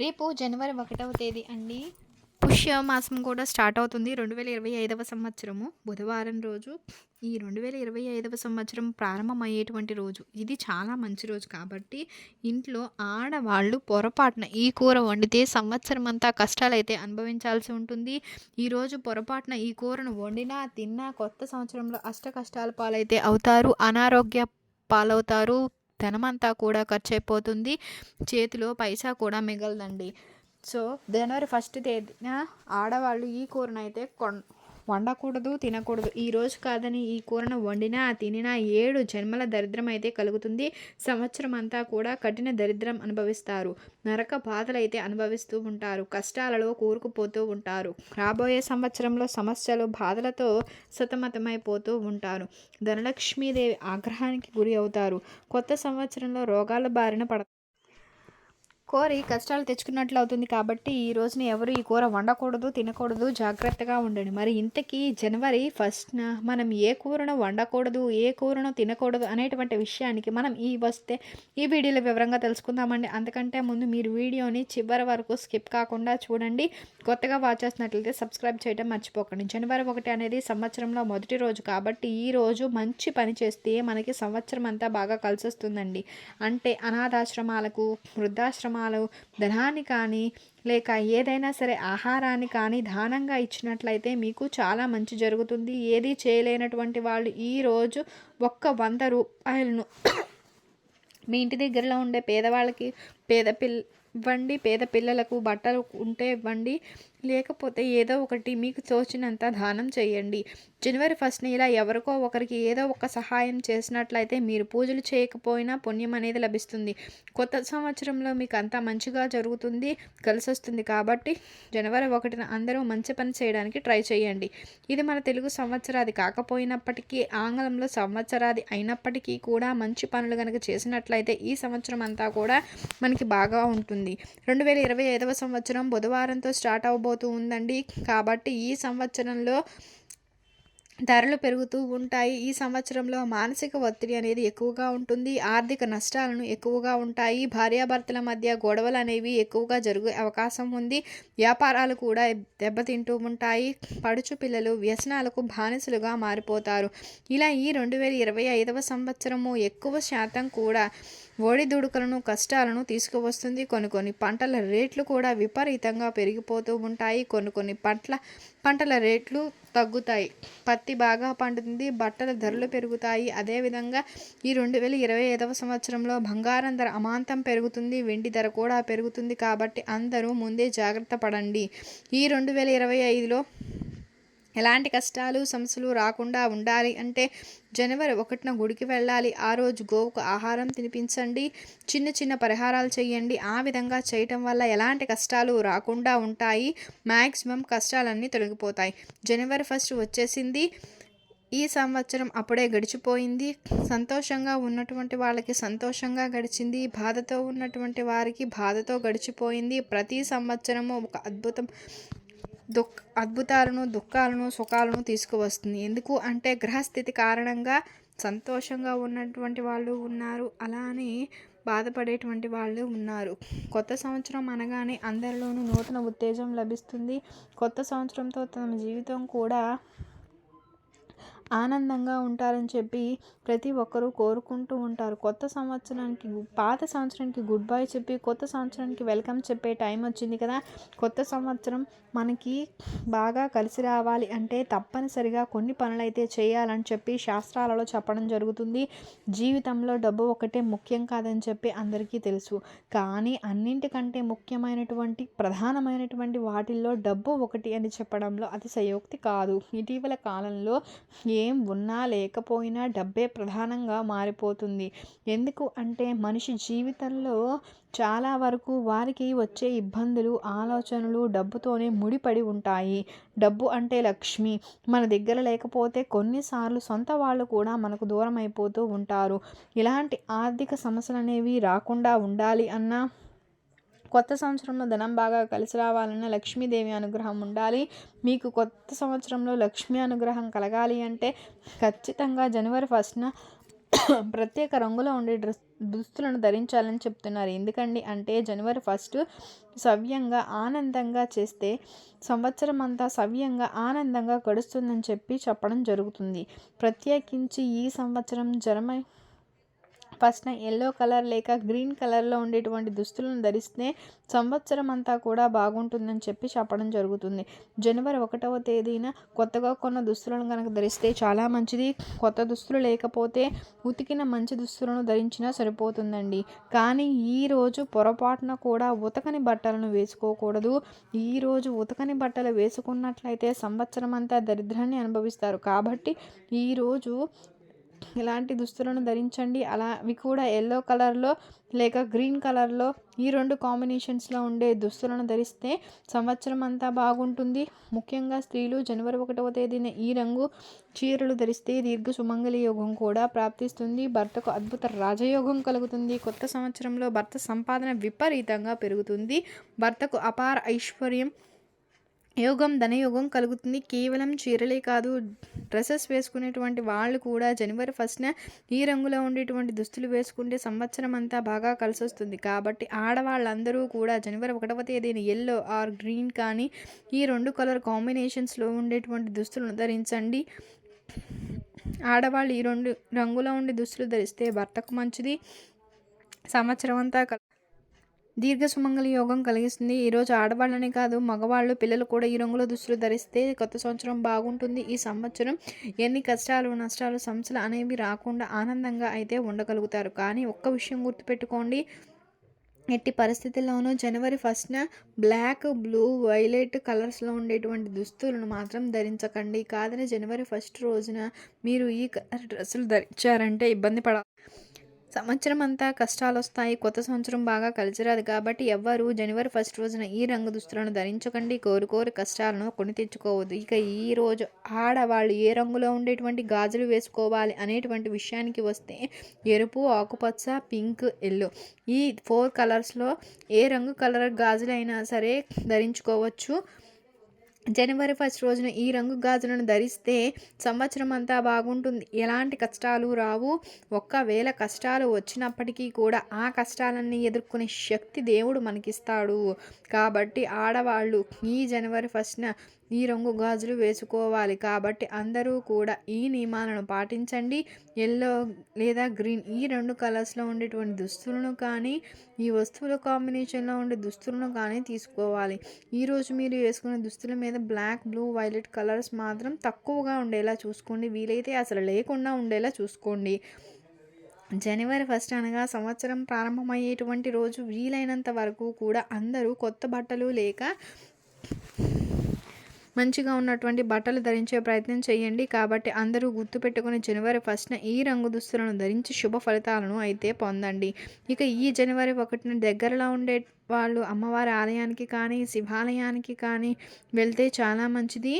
రేపు జనవరి ఒకటవ తేదీ అండి. పుష్య మాసం కూడా స్టార్ట్ అవుతుంది రెండు వేల ఇరవై ఐదవ సంవత్సరము. బుధవారం రోజు ఈ రెండు వేల ఇరవై ఐదవ సంవత్సరం ప్రారంభమయ్యేటువంటి రోజు. ఇది చాలా మంచి రోజు కాబట్టి ఇంట్లో ఆడవాళ్ళు పొరపాటున ఈ కూర వండితే సంవత్సరం అంతా కష్టాలైతే అనుభవించాల్సి ఉంటుంది. ఈరోజు పొరపాటున ఈ కూరను వండినా తిన్నా కొత్త సంవత్సరంలో అష్ట కష్టాల పాలైతే అవుతారు అనారోగ్య పాలవుతారు. ధనమంతా కూడా ఖర్చు అయిపోతుంది చేతిలో పైసా కూడా మిగలదండి. సో జనవరి ఫస్ట్ తేదీన ఆడవాళ్ళు ఈ కూరనైతే కొన్ వండకూడదు తినకూడదు. ఈ రోజు కాదని ఈ కూరను వండినా తినినా ఏడు జన్మల దరిద్రం అయితే కలుగుతుంది. సంవత్సరం అంతా కూడా కఠిన దరిద్రం అనుభవిస్తారు. నరక బాధలు అయితే అనుభవిస్తూ ఉంటారు. కష్టాలలో కూరుకుపోతూ ఉంటారు. రాబోయే సంవత్సరంలో సమస్యలు బాధలతో సతమతమైపోతూ ఉంటారు. ధనలక్ష్మీదేవి ఆగ్రహానికి గురి అవుతారు. కొత్త సంవత్సరంలో రోగాల బారిన పడ కోరి కష్టాలు తెచ్చుకున్నట్లు అవుతుంది కాబట్టి ఈ రోజున ఎవరు ఈ కూర వండకూడదు తినకూడదు జాగ్రత్తగా ఉండండి. మరి ఇంతకీ జనవరి ఫస్ట్న మనం ఏ కూరను వండకూడదు ఏ కూరను తినకూడదు అనేటువంటి విషయానికి మనం ఈ వస్తే ఈ వీడియోలో వివరంగా తెలుసుకుందామండి. అందుకంటే ముందు మీరు వీడియోని చివరి వరకు స్కిప్ కాకుండా చూడండి. కొత్తగా వాచ్ చేసినట్లయితే సబ్స్క్రైబ్ చేయడం మర్చిపోకండి. జనవరి ఒకటి అనేది సంవత్సరంలో మొదటి రోజు కాబట్టి ఈ రోజు మంచి పని చేస్తే మనకి సంవత్సరం అంతా బాగా కలిసి వస్తుందండి అంటే అనాథాశ్రమాలకు వృద్ధాశ్రమాలు ధనాన్ని కానీ లేక ఏదైనా సరే ఆహారాన్ని కానీ దానంగా ఇచ్చినట్లయితే మీకు చాలా మంచి జరుగుతుంది. ఏది చేయలేనటువంటి వాళ్ళు ఈరోజు ఒక్క వంద రూపాయలను మీ ఇంటి దగ్గరలో ఉండే పేదవాళ్ళకి పేద పిల్ల ఇవ్వండి. పేద పిల్లలకు బట్టలు ఉంటే ఇవ్వండి. లేకపోతే ఏదో ఒకటి మీకు తోచినంత దానం చేయండి. జనవరి ఫస్ట్ని ఇలా ఎవరికో ఒకరికి ఏదో ఒక సహాయం చేసినట్లయితే మీరు పూజలు చేయకపోయినా పుణ్యం అనేది లభిస్తుంది. కొత్త సంవత్సరంలో మీకు అంతా మంచిగా జరుగుతుంది కలిసి వస్తుంది కాబట్టి జనవరి ఒకటిన అందరూ మంచి పని చేయడానికి ట్రై చేయండి. ఇది మన తెలుగు సంవత్సరాది కాకపోయినప్పటికీ ఆంగ్లంలో సంవత్సరాది అయినప్పటికీ కూడా మంచి పనులు కనుక చేసినట్లయితే ఈ సంవత్సరం అంతా కూడా మనకి బాగా ఉంటుంది. రెండు వేల ఇరవై ఐదవ సంవత్సరం బుధవారంతో స్టార్ట్ పెరగబోతూ ఉందండి. కాబట్టి ఈ సంవత్సరంలో ధరలు పెరుగుతూ ఉంటాయి. ఈ సంవత్సరంలో మానసిక ఒత్తిడి అనేది ఎక్కువగా ఉంటుంది. ఆర్థిక నష్టాలను ఎక్కువగా ఉంటాయి. భార్యాభర్తల మధ్య గొడవలు అనేవి ఎక్కువగా జరిగే అవకాశం ఉంది. వ్యాపారాలు కూడా దెబ్బతింటూ ఉంటాయి. పడుచు పిల్లలు వ్యసనాలకు బానిసలుగా మారిపోతారు. ఇలా ఈ రెండు వేల ఇరవై ఐదవ సంవత్సరము ఎక్కువ శాతం కూడా ఒడిదుడుకులను కష్టాలను తీసుకువస్తుంది. కొన్ని కొన్ని పంటల రేట్లు కూడా విపరీతంగా పెరిగిపోతూ ఉంటాయి. కొన్ని కొన్ని పంటల పంటల రేట్లు తగ్గుతాయి. పత్తి బాగా పండుతుంది. బట్టల ధరలు పెరుగుతాయి. అదేవిధంగా ఈ రెండు వేల ఇరవై ఐదవ సంవత్సరంలో బంగారం ధర అమాంతం పెరుగుతుంది. వెండి ధర కూడా పెరుగుతుంది. కాబట్టి అందరూ ముందే జాగ్రత్త పడండి. ఈ రెండు వేల ఇరవై ఐదులో ఎలాంటి కష్టాలు సమస్యలు రాకుండా ఉండాలి అంటే జనవరి ఒకటిన గుడికి వెళ్ళాలి. ఆ రోజు గోవుకు ఆహారం తినిపించండి. చిన్న చిన్న పరిహారాలు చేయండి. ఆ విధంగా చేయటం వల్ల ఎలాంటి కష్టాలు రాకుండా ఉంటాయి? మ్యాక్సిమం కష్టాలన్నీ తొలగిపోతాయి. జనవరి ఫస్ట్ వచ్చేసింది. ఈ సంవత్సరం అప్పుడే గడిచిపోయింది. సంతోషంగా ఉన్నటువంటి వాళ్ళకి సంతోషంగా గడిచింది. బాధతో ఉన్నటువంటి వారికి బాధతో గడిచిపోయింది. ప్రతి సంవత్సరము ఒక అద్భుతం దుఃఖ అద్భుతాలను దుఃఖాలను సుఖాలను తీసుకువస్తుంది. ఎందుకు అంటే గ్రహస్థితి కారణంగా సంతోషంగా ఉన్నటువంటి వాళ్ళు ఉన్నారు. అలానే బాధపడేటువంటి వాళ్ళు ఉన్నారు. కొత్త సంవత్సరం అనగానే అందరిలోనూ నూతన ఉత్తేజం లభిస్తుంది. కొత్త సంవత్సరంతో తమ జీవితం కూడా ఆనందంగా ఉంటారని చెప్పి ప్రతి ఒక్కరూ కోరుకుంటూ ఉంటారు. కొత్త సంవత్సరానికి పాత సంవత్సరానికి గుడ్ బై చెప్పి కొత్త సంవత్సరానికి వెల్కమ్ చెప్పే టైం వచ్చింది కదా. కొత్త సంవత్సరం మనకి బాగా కలిసి రావాలి అంటే తప్పనిసరిగా కొన్ని పనులు అయితే చేయాలని చెప్పి శాస్త్రాలలో చెప్పడం జరుగుతుంది. జీవితంలో డబ్బు ఒకటే ముఖ్యం కాదని చెప్పి అందరికీ తెలుసు. కానీ అన్నింటికంటే ముఖ్యమైనటువంటి ప్రధానమైనటువంటి వాటిల్లో డబ్బు ఒకటి అని చెప్పడంలో అతిశయోక్తి కాదు. ఇటీవల కాలంలో ఏం ఉన్నా లేకపోయినా డబ్బే ప్రధానంగా మారిపోతుంది. ఎందుకు అంటే మనిషి జీవితంలో చాలా వరకు వారికి వచ్చే ఇబ్బందులు ఆలోచనలు డబ్బుతోనే ముడిపడి ఉంటాయి. డబ్బు అంటే లక్ష్మి. మన దగ్గర లేకపోతే కొన్నిసార్లు సొంత వాళ్ళు కూడా మనకు దూరం అయిపోతూ ఉంటారు. ఇలాంటి ఆర్థిక సమస్యలు అనేవి రాకుండా ఉండాలి అన్నా కొత్త సంవత్సరంలో ధనం బాగా కలిసి రావాలన్న లక్ష్మీదేవి అనుగ్రహం ఉండాలి. మీకు కొత్త సంవత్సరంలో లక్ష్మీ అనుగ్రహం కలగాలి అంటే ఖచ్చితంగా జనవరి ఫస్ట్న ప్రత్యేక రంగులో ఉండే డ్రెస్ దుస్తులను ధరించాలని చెప్తున్నారు. ఎందుకండి అంటే జనవరి ఫస్ట్ సవ్యంగా ఆనందంగా చేస్తే సంవత్సరం అంతా సవ్యంగా ఆనందంగా గడుస్తుందని చెప్పి చెప్పడం జరుగుతుంది. ప్రత్యేకించి ఈ సంవత్సరం జనవరి ఫస్ట్ ఎల్లో కలర్ లేక గ్రీన్ కలర్లో ఉండేటువంటి దుస్తులను ధరిస్తే సంవత్సరం అంతా కూడా బాగుంటుందని చెప్పి చెప్పడం జరుగుతుంది. జనవరి ఒకటవ తేదీన కొత్తగా కొన్న దుస్తులను కనుక ధరిస్తే చాలా మంచిది. కొత్త దుస్తులు లేకపోతే ఉతికిన మంచి దుస్తులను ధరించినా సరిపోతుందండి. కానీ ఈరోజు పొరపాటున కూడా ఉతకని బట్టలను వేసుకోకూడదు. ఈరోజు ఉతకని బట్టలు వేసుకున్నట్లయితే సంవత్సరం అంతా దరిద్రాన్ని అనుభవిస్తారు. కాబట్టి ఈరోజు ఇలాంటి దుస్తులను ధరించండి. అలా అవి కూడా ఎల్లో కలర్లో లేక గ్రీన్ కలర్లో ఈ రెండు కాంబినేషన్స్లో ఉండే దుస్తులను ధరిస్తే సంవత్సరం అంతా బాగుంటుంది. ముఖ్యంగా స్త్రీలు జనవరి ఒకటవ తేదీన ఈ రంగు చీరలు ధరిస్తే దీర్ఘ సుమంగళి యోగం కూడా ప్రాప్తిస్తుంది. భర్తకు అద్భుత రాజయోగం కలుగుతుంది. కొత్త సంవత్సరంలో భర్త సంపాదన విపరీతంగా పెరుగుతుంది. భర్తకు అపార ఐశ్వర్యం యోగం ధనయోగం కలుగుతుంది. కేవలం చీరలే కాదు డ్రెస్సెస్ వేసుకునేటువంటి వాళ్ళు కూడా జనవరి ఫస్ట్న ఈ రంగులో ఉండేటువంటి దుస్తులు వేసుకుంటే సంవత్సరం అంతా బాగా కలిసి వస్తుంది కాబట్టి ఆడవాళ్ళందరూ కూడా జనవరి ఒకటవ తేదీని ఎల్లో ఆర్ గ్రీన్ కానీ ఈ రెండు కలర్ కాంబినేషన్స్లో ఉండేటువంటి దుస్తులను ధరించండి. ఆడవాళ్ళు ఈ రెండు రంగులో ఉండే దుస్తులు ధరిస్తే భర్తకు మంచిది. సంవత్సరం అంతా దీర్ఘ సుమంగళి యోగం కలిగిస్తుంది. ఈరోజు ఆడవాళ్ళనే కాదు మగవాళ్ళు పిల్లలు కూడా ఈ రంగుల దుస్తులు ధరిస్తే కొత్త సంవత్సరం బాగుంటుంది. ఈ సంవత్సరం ఎన్ని కష్టాలు నష్టాలు సమస్యలు అనేవి రాకుండా ఆనందంగా అయితే ఉండగలుగుతారు. కానీ ఒక్క విషయం గుర్తుపెట్టుకోండి. ఎట్టి పరిస్థితుల్లోనూ జనవరి ఫస్ట్న బ్లాక్ బ్లూ వైలెట్ కలర్స్లో ఉండేటువంటి దుస్తులను మాత్రం ధరించకండి. కాదని జనవరి ఫస్ట్ రోజున మీరు ఈ డ్రెస్సులు ధరించారంటే ఇబ్బంది పడ సంవత్సరం అంతా కష్టాలు వస్తాయి కొత్త సంవత్సరం బాగా కలిసిరాదు కాబట్టి ఎవ్వరు జనవరి ఫస్ట్ రోజున ఈ రంగు దుస్తులను ధరించకండి కోరుకోరు కష్టాలను కొని తెచ్చుకోవద్దు. ఇక ఈ రోజు ఆడవాళ్ళు ఏ రంగులో ఉండేటువంటి గాజులు వేసుకోవాలి అనేటువంటి విషయానికి వస్తే ఎరుపు ఆకుపచ్చ పింక్ ఎల్లో ఈ ఫోర్ కలర్స్లో ఏ రంగు కలర్ గాజులైనా సరే ధరించుకోవచ్చు. జనవరి ఫస్ట్ రోజున ఈ రంగు గాజులను ధరిస్తే సంవత్సరం అంతా బాగుంటుంది. ఎలాంటి కష్టాలు రావు. ఒక్కవేళ కష్టాలు వచ్చినప్పటికీ కూడా ఆ కష్టాలన్నీ ఎదుర్కొనే శక్తి దేవుడు మనకిస్తాడు. కాబట్టి ఆడవాళ్ళు ఈ జనవరి ఫస్ట్న ఈ రంగు గాజులు వేసుకోవాలి. కాబట్టి అందరూ కూడా ఈ నియమాలను పాటించండి. ఎల్లో లేదా గ్రీన్ ఈ రెండు కలర్స్లో ఉండేటువంటి దుస్తులను కానీ ఈ వస్తువుల కాంబినేషన్లో ఉండే దుస్తులను కానీ తీసుకోవాలి. ఈరోజు మీరు వేసుకునే దుస్తుల మీద బ్లాక్ బ్లూ వైలెట్ కలర్స్ మాత్రం తక్కువగా ఉండేలా చూసుకోండి. వీలైతే అసలు లేకుండా ఉండేలా చూసుకోండి. జనవరి ఫస్ట్ అనగా సంవత్సరం ప్రారంభమయ్యేటువంటి రోజు. వీలైనంత వరకు కూడా అందరూ కొత్త బట్టలు లేక మంచిగా ఉన్నటువంటి బట్టలు ధరించే ప్రయత్నం చేయండి. కాబట్టి అందరూ గుర్తుపెట్టుకుని జనవరి ఫస్ట్న ఈ రంగు దుస్తులను ధరించి శుభ ఫలితాలను అయితే పొందండి. ఇక ఈ జనవరి ఒకటిన దగ్గరలో ఉండే వాళ్ళు అమ్మవారి ఆలయానికి కానీ శివాలయానికి కానీ వెళ్తే చాలా మంచిది.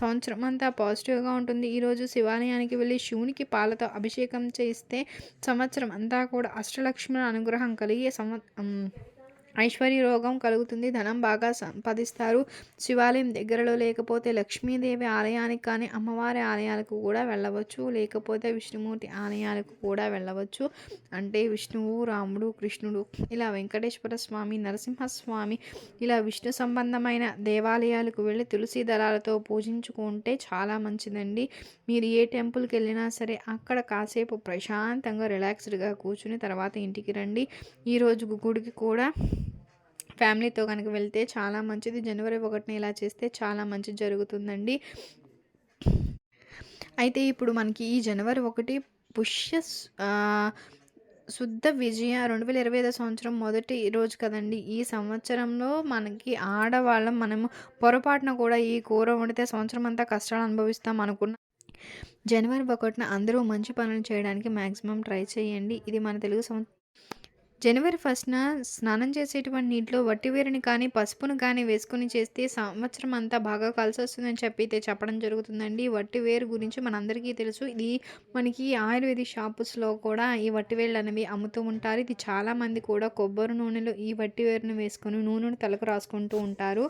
సంవత్సరం అంతా పాజిటివ్గా ఉంటుంది. ఈరోజు శివాలయానికి వెళ్ళి శివునికి పాలతో అభిషేకం చేస్తే సంవత్సరం అంతా కూడా అష్టలక్ష్మణ అనుగ్రహం కలిగే సంవ ఐశ్వర్య రోగం కలుగుతుంది. ధనం బాగా సంపాదిస్తారు. శివాలయం దగ్గరలో లేకపోతే లక్ష్మీదేవి ఆలయానికి కానీ అమ్మవారి ఆలయాలకు కూడా వెళ్ళవచ్చు. లేకపోతే విష్ణుమూర్తి ఆలయాలకు కూడా వెళ్ళవచ్చు. అంటే విష్ణువు రాముడు కృష్ణుడు ఇలా వెంకటేశ్వర స్వామి నరసింహస్వామి ఇలా విష్ణు సంబంధమైన దేవాలయాలకు వెళ్ళి తులసి దళాలతో పూజించుకుంటే చాలా మంచిదండి. మీరు ఏ టెంపుల్కి వెళ్ళినా సరే అక్కడ కాసేపు ప్రశాంతంగా రిలాక్స్డ్గా కూర్చుని తర్వాత ఇంటికి రండి. ఈరోజు గుడికి కూడా ఫ్యామిలీతో కనుక వెళ్తే చాలా మంచిది. జనవరి ఒకటిని ఇలా చేస్తే చాలా మంచి జరుగుతుందండి. అయితే ఇప్పుడు మనకి ఈ జనవరి ఒకటి పుష్య శుద్ధ విజయ రెండు వేల ఇరవై ఐదో సంవత్సరం మొదటి రోజు కదండి. ఈ సంవత్సరంలో మనకి ఆడవాళ్ళం మనము పొరపాటున కూడా ఈ కూర వండితే సంవత్సరం అంతా కష్టాలు అనుభవిస్తాం అనుకున్న జనవరి ఒకటిన అందరూ మంచి పనులు చేయడానికి మ్యాక్సిమం ట్రై చేయండి. ఇది మన తెలుగు సంవత్సరం జనవరి ఫస్ట్‌న స్నానం చేసేటువంటి నీటిలో వట్టివేరుని కానీ, పసుపును కానీ వేసుకొని చేస్తే సంవత్సరం అంతా బాగా కలిసొస్తుందని చెప్పి అయితే చెప్పడం జరుగుతుందండి. వట్టివేరు గురించి మనందరికీ తెలుసు. ఇది మనకి ఆయుర్వేదిక్ షాప్స్‌లో కూడా ఈ వట్టివేళ్ళనేవి అమ్ముతూ ఉంటారు. ఇది చాలామంది కూడా కొబ్బరి నూనెలో ఈ వట్టివేరును వేసుకొని నూనెను తలకు రాసుకుంటూ ఉంటారు.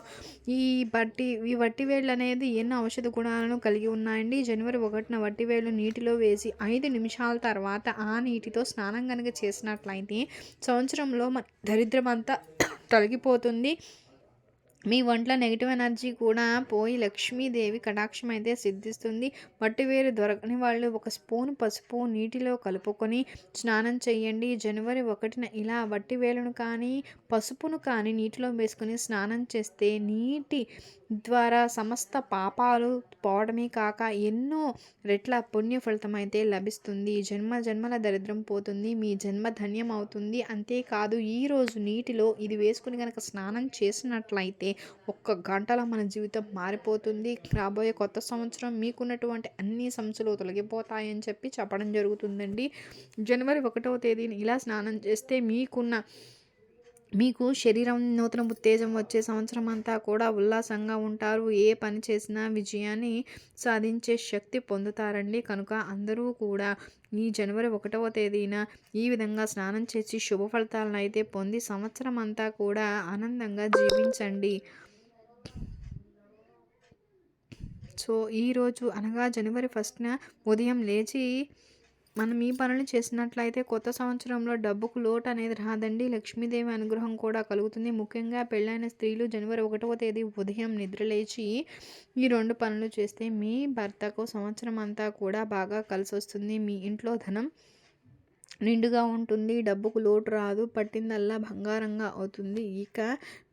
ఈ వట్టి ఈ వట్టివేళ్ళనేది ఎన్నో ఔషధ గుణాలను కలిగి ఉన్నాయండి. జనవరి ఒకటిన వట్టివేళ్ళు నీటిలో వేసి ఐదు నిమిషాల తర్వాత ఆ నీటితో స్నానం కనుక చేసినట్లయితే సంవత్సరంలో మన దరిద్రమంతా తొలగిపోతుంది. మీ ఒంట్లో నెగిటివ్ ఎనర్జీ కూడా పోయి లక్ష్మీదేవి కటాక్షం అయితే సిద్ధిస్తుంది. వట్టివేరు దొరకని వాళ్ళు ఒక స్పూన్ పసుపు నీటిలో కలుపుకొని స్నానం చేయండి. జనవరి ఒకటిన ఇలా వట్టి వేలును కానీ, పసుపును కానీ నీటిలో వేసుకుని స్నానం చేస్తే నీటి ద్వారా సమస్త పాపాలు పోవడమే కాక ఎన్నో రెట్ల పుణ్య ఫలితం అయితే లభిస్తుంది. జన్మ జన్మల దరిద్రం పోతుంది. మీ జన్మ ధన్యం అవుతుంది. అంతేకాదు ఈరోజు నీటిలో ఇది వేసుకుని కనుక స్నానం చేసినట్లయితే ఒక్క గంటలో మన జీవితం మారిపోతుంది. రాబోయే కొత్త సంవత్సరం మీకున్నటువంటి అన్ని సమస్యలు తొలగిపోతాయని చెప్పి చెప్పడం జరుగుతుందండి. జనవరి ఒకటో తేదీని ఇలా స్నానం చేస్తే మీకున్న మీకు శరీరం నూతన ఉత్తేజం వచ్చే సంవత్సరం అంతా కూడా ఉల్లాసంగా ఉంటారు. ఏ పని చేసినా విజయాన్ని సాధించే శక్తి పొందుతారండి. కనుక అందరూ కూడా ఈ జనవరి ఒకటవ తేదీన ఈ విధంగా స్నానం చేసి శుభ ఫలితాలను అయితే పొంది సంవత్సరం అంతా కూడా ఆనందంగా జీవించండి. సో, ఈరోజు అనగా జనవరి ఫస్ట్‌న ఉదయం లేచి మనం ఈ పనులు చేసినట్లయితే కొత్త సంవత్సరంలో డబ్బుకు లోటు అనేది రాదండి. లక్ష్మీదేవి అనుగ్రహం కూడా కలుగుతుంది. ముఖ్యంగా పెళ్ళైన స్త్రీలు జనవరి ఒకటవ తేదీ ఉదయం నిద్రలేచి ఈ రెండు పనులు చేస్తే మీ భర్తకు సంవత్సరం అంతా కూడా బాగా కలిసొస్తుంది. మీ ఇంట్లో ధనం నిండుగా ఉంటుంది. డబ్బుకు లోటు రాదు. పట్టిందల్లా బంగారంగా అవుతుంది. ఇక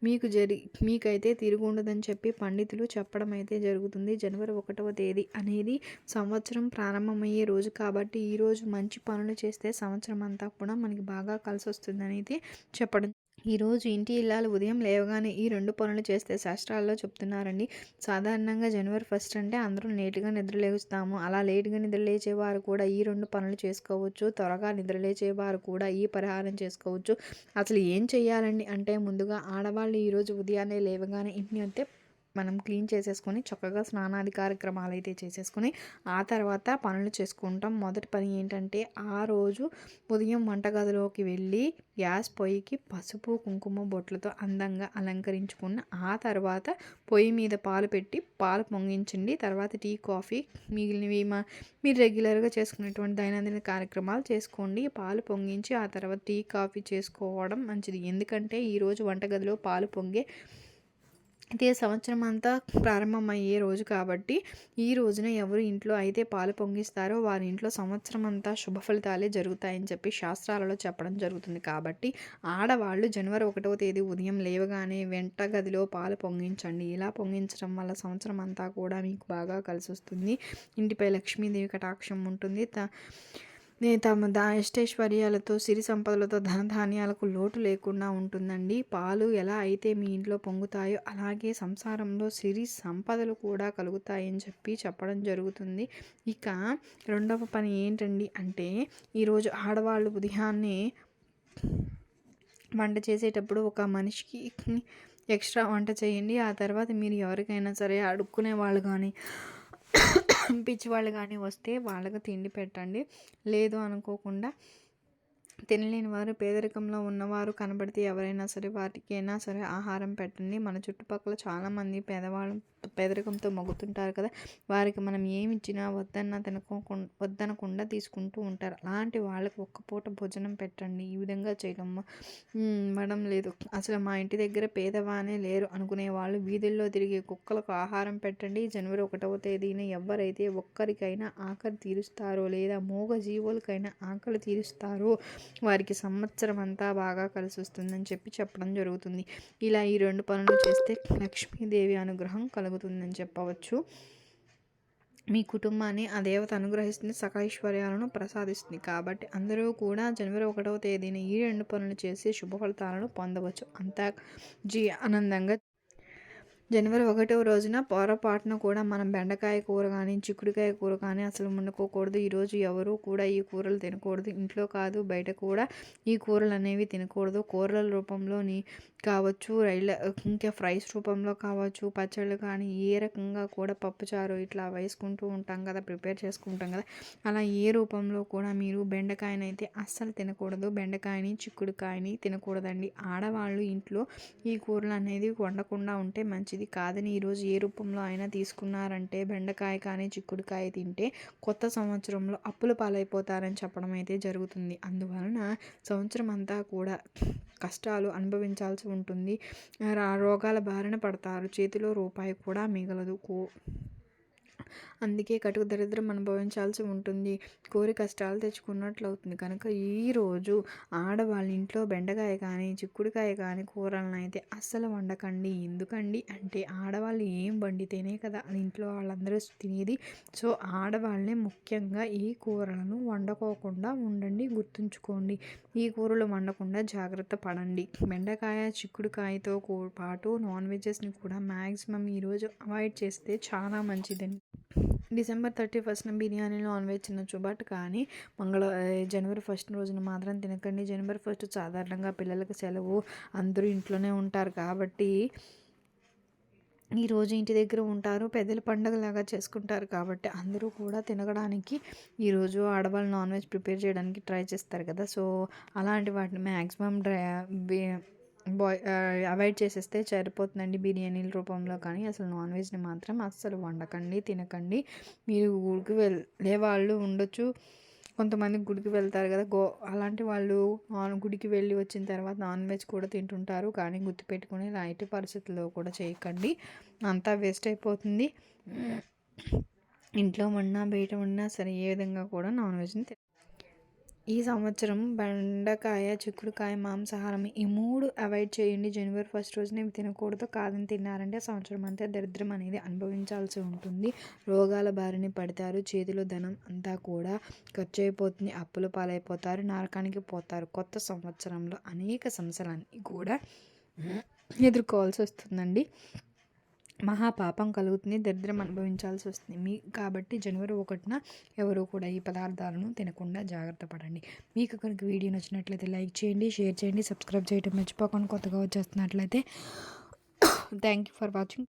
మీకు జరి మీకైతే తిరుగుండదని చెప్పి పండితులు చెప్పడం అయితే జరుగుతుంది. జనవరి ఒకటవ తేదీ అనేది సంవత్సరం ప్రారంభమయ్యే రోజు కాబట్టి ఈరోజు మంచి పనులు చేస్తే సంవత్సరం అంతా కూడా మనకి బాగా కలిసొస్తుందని అయితే చెప్పడం ఈరోజు ఇంటి ఇల్లాలు ఉదయం లేవగానే ఈ రెండు పనులు చేస్తే శాస్త్రాల్లో చెప్తున్నారండి. సాధారణంగా జనవరి ఫస్ట్ అంటే అందరం లేటుగా నిద్రలేగుస్తాము అలా లేటుగా నిద్రలేచేవారు కూడా ఈ రెండు పనులు చేసుకోవచ్చు. త్వరగా నిద్రలేచేవారు కూడా ఈ పరిహారం చేసుకోవచ్చు. అసలు ఏం చేయాలండి అంటే ముందుగా ఆడవాళ్ళు ఈరోజు ఉదయాన్నే లేవగానే ఇంటిని అయితే మనం క్లీన్ చేసేసుకొని చక్కగా స్నానాది కార్యక్రమాలు అయితే చేసేసుకొని ఆ తర్వాత పనులు చేసుకుంటాం. మొదటి పని ఏంటంటే ఆ రోజు ఉదయం వంటగదిలోకి వెళ్ళి గ్యాస్ పొయ్యికి పసుపు, కుంకుమ బొట్లతో అందంగా అలంకరించుకున్న ఆ తర్వాత పొయ్యి మీద పాలు పెట్టి పాలు పొంగించండి. తర్వాత టీ, కాఫీ మిగిలినవి మా మీరు రెగ్యులర్‌గా చేసుకునేటువంటి దైనందిన కార్యక్రమాలు చేసుకోండి. పాలు పొంగించి ఆ తర్వాత టీ, కాఫీ చేసుకోవడం మంచిది. ఎందుకంటే ఈరోజు వంటగదిలో పాలు పొంగే అయితే సంవత్సరం అంతా ప్రారంభమయ్యే రోజు కాబట్టి ఈ రోజున ఎవరు ఇంట్లో అయితే పాలు పొంగిస్తారో వారి ఇంట్లో సంవత్సరం అంతా శుభ ఫలితాలే జరుగుతాయని చెప్పి శాస్త్రాలలో చెప్పడం జరుగుతుంది. కాబట్టి ఆడవాళ్ళు జనవరి ఒకటవ తేదీ ఉదయం లేవగానే వెంట గదిలో పాలు పొంగించండి. ఇలా పొంగించడం వల్ల సంవత్సరం అంతా కూడా మీకు బాగా కలిసొస్తుంది. ఇంటిపై లక్ష్మీదేవి కటాక్షం ఉంటుంది. త నేను తమ దా సిరి సంపదలతో, ధనధాన్యాలకు లోటు లేకుండా ఉంటుందండి. పాలు ఎలా అయితే మీ ఇంట్లో పొంగుతాయో అలాగే సంసారంలో సిరి సంపదలు కూడా కలుగుతాయని చెప్పి చెప్పడం జరుగుతుంది. ఇక రెండవ పని ఏంటండి అంటే ఈరోజు ఆడవాళ్ళు ఉదయాన్నే వంట చేసేటప్పుడు ఒక మనిషికి ఎక్స్ట్రా వంట చేయండి. ఆ తర్వాత మీరు ఎవరికైనా సరే అడుక్కునే వాళ్ళు కానీ పిచ్చివాళ్ళు కానీ వస్తే వాళ్ళకి తిండి పెట్టండి. లేదు అనుకోకుండా తినలేని వారు పేదరికంలో ఉన్నవారు కనబడితే ఎవరైనా సరే వారికైనా సరే ఆహారం పెట్టండి. మన చుట్టుపక్కల చాలామంది పేదవాళ్ళు పేదరికంతో మొగ్గుతుంటారు కదా! వారికి మనం ఏమి ఇచ్చినా వద్దన్నా తినకోకుం వద్దనకుండా తీసుకుంటూ ఉంటారు. అలాంటి వాళ్ళకి ఒక్క పూట భోజనం పెట్టండి. ఈ విధంగా చేయడం ఇవ్వడం లేదు. అసలు మా ఇంటి దగ్గర పేదవానే లేరు అనుకునే వాళ్ళు వీధుల్లో తిరిగే కుక్కలకు ఆహారం పెట్టండి. జనవరి ఒకటవ తేదీన ఎవరైతే ఒక్కరికైనా ఆకలి తీరుస్తారో లేదా మూగ జీవులకైనా ఆకలి తీరుస్తారో వారికి సంవత్సరం అంతా బాగా కలిసి వస్తుందని చెప్పి చెప్పడం జరుగుతుంది. ఇలా ఈ రెండు పనులు చేస్తే లక్ష్మీదేవి అనుగ్రహం కలుగుతుందని చెప్పవచ్చు. మీ కుటుంబాన్ని ఆ దేవత అనుగ్రహిస్తుంది. సకలైశ్వర్యాలను ప్రసాదిస్తుంది. కాబట్టి అందరూ కూడా జనవరి ఒకటవ తేదీన ఈ రెండు పనులు చేసి శుభ ఫలితాలను పొందవచ్చు. అంతా జీ ఆనందంగా జనవరి ఒకటో రోజున పొరపాటున కూడా మనం బెండకాయ కూర కానీ చిక్కుడుకాయ కూర కానీ అసలు వండుకోకూడదు. ఈరోజు ఎవరు కూడా ఈ కూరలు తినకూడదు. ఇంట్లో కాదు బయట కూడా ఈ కూరలు అనేవి తినకూడదు. కూరల రూపంలోని కావచ్చు రైళ్ళ ఇంకా ఫ్రైస్ రూపంలో కావచ్చు పచ్చళ్ళు కానీ ఏ రకంగా కూడా పప్పుచారు ఇట్లా వేసుకుంటూ ఉంటాం కదా ప్రిపేర్ చేసుకుంటాం కదా అలా ఏ రూపంలో కూడా మీరు బెండకాయనైతే అస్సలు తినకూడదు. బెండకాయని చిక్కుడుకాయని తినకూడదండి. ఆడవాళ్ళు ఇంట్లో ఈ కూరలు అనేది వండకుండా ఉంటే మంచిది. కాదని ఈరోజు ఏ రూపంలో అయినా తీసుకున్నారంటే బెండకాయ కానీ చిక్కుడుకాయ తింటే కొత్త సంవత్సరంలో అప్పుల పాలైపోతారని చెప్పడం అయితే జరుగుతుంది. అందువలన సంవత్సరం అంతా కూడా కష్టాలు అనుభవించాల్సి ఉంటుంది. రోగాల బారిన పడతారు. చేతిలో రూపాయి కూడా మిగలదు. కో అందుకే కటుకు దరిద్రం అనుభవించాల్సి ఉంటుంది. కోరి కష్టాలు తెచ్చుకున్నట్లు అవుతుంది కనుక ఈరోజు ఆడవాళ్ళ ఇంట్లో బెండకాయ కానీ చిక్కుడుకాయ కానీ కూరలను అయితే అస్సలు వండకండి. ఎందుకండి? అంటే ఆడవాళ్ళు ఏం వండితేనే కదా ఇంట్లో వాళ్ళందరూ తినేది. సో ఆడవాళ్ళే ముఖ్యంగా ఈ కూరలను వండుకోకుండా ఉండండి గుర్తుంచుకోండి. ఈ కూరలు వండకుండా జాగ్రత్త పడండి. బెండకాయ చిక్కుడుకాయతో కూ- పాటు నాన్ వెజెస్ని కూడా మ్యాక్సిమం ఈరోజు అవాయిడ్ చేస్తే చాలా మంచిదండి. డిసెంబర్ థర్టీ ఫస్ట్న బిర్యానీ నాన్ వెజ్ తినొచ్చు. బట్ కానీ మంగళ జనవరి ఫస్ట్ రోజున మాత్రం తినకండి. జనవరి ఫస్ట్ సాధారణంగా పిల్లలకు సెలవు. అందరూ ఇంట్లోనే ఉంటారు కాబట్టి ఈరోజు ఇంటి దగ్గర ఉంటారు. పెద్దల పండగలాగా చేసుకుంటారు కాబట్టి అందరూ కూడా తినడానికి ఈరోజు ఆడవాళ్ళు నాన్ వెజ్ ప్రిపేర్ చేయడానికి ట్రై చేస్తారు కదా. సో అలాంటి వాటిని మ్యాక్సిమం డ్రై బాయ్ అవాయిడ్ చేసేస్తే సరిపోతుందండి బిర్యానీల రూపంలో కానీ. అసలు నాన్ వెజ్ని మాత్రం అస్సలు వండకండి తినకండి. మీరు గుడికి వెళ్ళే వాళ్ళు ఉండొచ్చు. కొంతమంది గుడికి వెళ్తారు కదా గో అలాంటి వాళ్ళు నాన్ గుడికి వెళ్ళి వచ్చిన తర్వాత నాన్ వెజ్ కూడా తింటుంటారు. కానీ గుర్తుపెట్టుకుని నైట్ పరిస్థితుల్లో కూడా చేయకండి. అంతా వేస్ట్ అయిపోతుంది. ఇంట్లో ఉన్నా బయట ఉన్నా సరే ఏ విధంగా కూడా నాన్ వెజ్ని తిన ఈ సంవత్సరం బెండకాయ చిక్కుడుకాయ మాంసాహారం ఈ మూడు అవాయిడ్ చేయండి. జనవరి ఫస్ట్ రోజున ఇవి తినకూడదు. కాదని తిన్నారంటే సంవత్సరం అంతా దరిద్రం అనేది అనుభవించాల్సి ఉంటుంది. రోగాల బారిన పడతారు. చేతిలో ధనం అంతా కూడా ఖర్చు అయిపోతుంది అప్పుల పాలైపోతారు. నరకానికి పోతారు. కొత్త సంవత్సరంలో అనేక సమస్యలన్నీ కూడా ఎదుర్కోవాల్సి వస్తుందండి. మహాపాపం కలుగుతుంది దరిద్రం అనుభవించాల్సి వస్తుంది. మీ కాబట్టి జనవరి ఒకటిన ఎవరు కూడా ఈ పదార్థాలను తినకుండా జాగ్రత్త పడండి. మీకు కనుక వీడియో నచ్చినట్లయితే లైక్ చేయండి షేర్ చేయండి సబ్స్క్రైబ్ చేయడం మర్చిపోకుండా కొత్తగా వచ్చేస్తున్నట్లయితే థ్యాంక్ యూ ఫర్ వాచింగ్